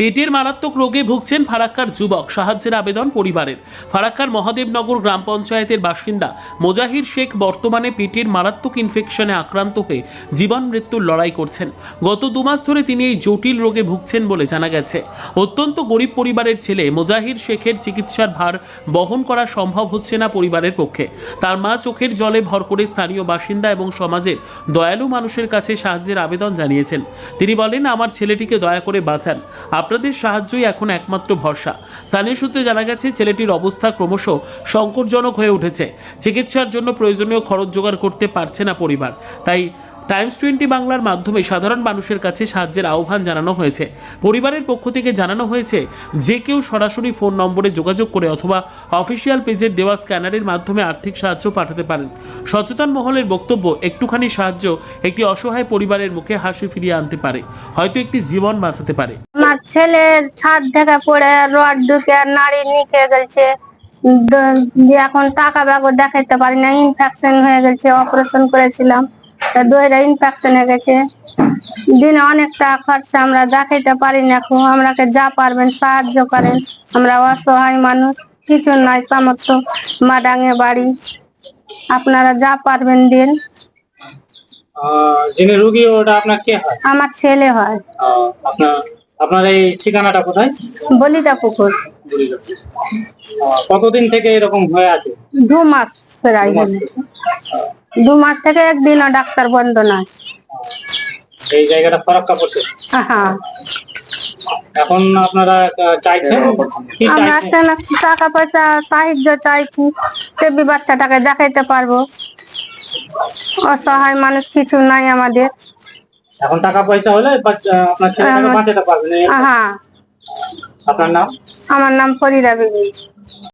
পেটের মারাত্মক রোগে ভুগছেন ফারাক্কার যুবক। সাহায্যের আবেদন পরিবারের। ফারাক্কার মহাদেবনগর গ্রাম পঞ্চায়েতের বাসিন্দা মোজাহির শেখ বর্তমানে পেটের মারাত্মক ইনফেকশনে আক্রান্ত হয়ে জীবন মৃত্যুর লড়াই করছেন। গত দু মাস ধরে তিনি এই জটিল রোগে ভুগছেন বলে জানা গেছে। অত্যন্ত গরিব পরিবারের ছেলে মোজাহির শেখের চিকিৎসার ভার বহন করা সম্ভব হচ্ছে না পরিবারের পক্ষে। তার মা চোখের জলে ভর করে স্থানীয় বাসিন্দা এবং সমাজের দয়ালু মানুষের কাছে সাহায্যের আবেদন জানিয়েছেন। তিনি বলেন, আমার ছেলেটিকে দয়া করে বাঁচান। আপনাদের সাহায্যই এখন একমাত্র ভরসা। স্থানীয় সূত্রে জানা গেছে, ছেলেটির অবস্থা ক্রমশ সংকটজনক হয়ে উঠেছে। চিকিৎসার জন্য প্রয়োজনীয় খরচ জোগাড় করতে পারছে না পরিবার। তাই টাইমস টোয়েন্টি বাংলার মাধ্যমে সাধারণ মানুষের কাছে সাহায্যের আহ্বান জানানো হয়েছে। পরিবারের পক্ষ থেকে জানানো হয়েছে যে কেউ সরাসরি ফোন নম্বরে যোগাযোগ করে অথবা অফিসিয়াল পেজের দেওয়া স্ক্যানারের মাধ্যমে আর্থিক সাহায্য পাঠাতে পারেন। সচেতন মহলের বক্তব্য, একটুখানি সাহায্য একটি অসহায় পরিবারের মুখে হাসি ফিরিয়ে আনতে পারে, হয়তো একটি জীবন বাঁচাতে পারে। আমার ছাদ থেকে পড়ে রড ঢুকে নাড়ি নিকে গেছে এখন টাকা ব্যাগ দেখাইতে পারি না ইনফেকশন হয়ে গেছে অপারেশন করেছিলাম। দইটা ইনফেকশন গেছে। দিনে অনেক টাকা খরচা আমরা দেখাইতে পারি না আমরাকে যা পারবেন সাহায্য করেন। আমরা অসহায় মানুষ কিছু নাই সামর্থ্য মাডাঙ্গে বাড়ি। আপনারা যা পারবেন দিন। যিনি রুগী ওটা আপনার কে হয়? আমার ছেলে হয়। আপনার আপনার এই ঠিকানাটা কোথায়? পুকুর কতদিন থেকে এরকম হয়ে আছে? দু মাস। প্রায় হলো। দু মাস থেকে একদিনও ডাক্তার বন্ধ না এই জায়গাটা ফরাক্কা পড়ছে? হ্যাঁ এখন আপনারা চাইছেন? আমরা একটা টাকা পয়সা সাহায্য চাইছি তেবি বাচ্চাটাকে দেখাইতে পারব। অসহায় মানুষ কিছু নাই আমাদের। এখন টাকা পয়সা হলে আপনার ছেলেটাকে আমার- বাঁচাতে পারবেন। হ্যাঁ আপনার নাম? আমার নাম ফরিদা বিবি।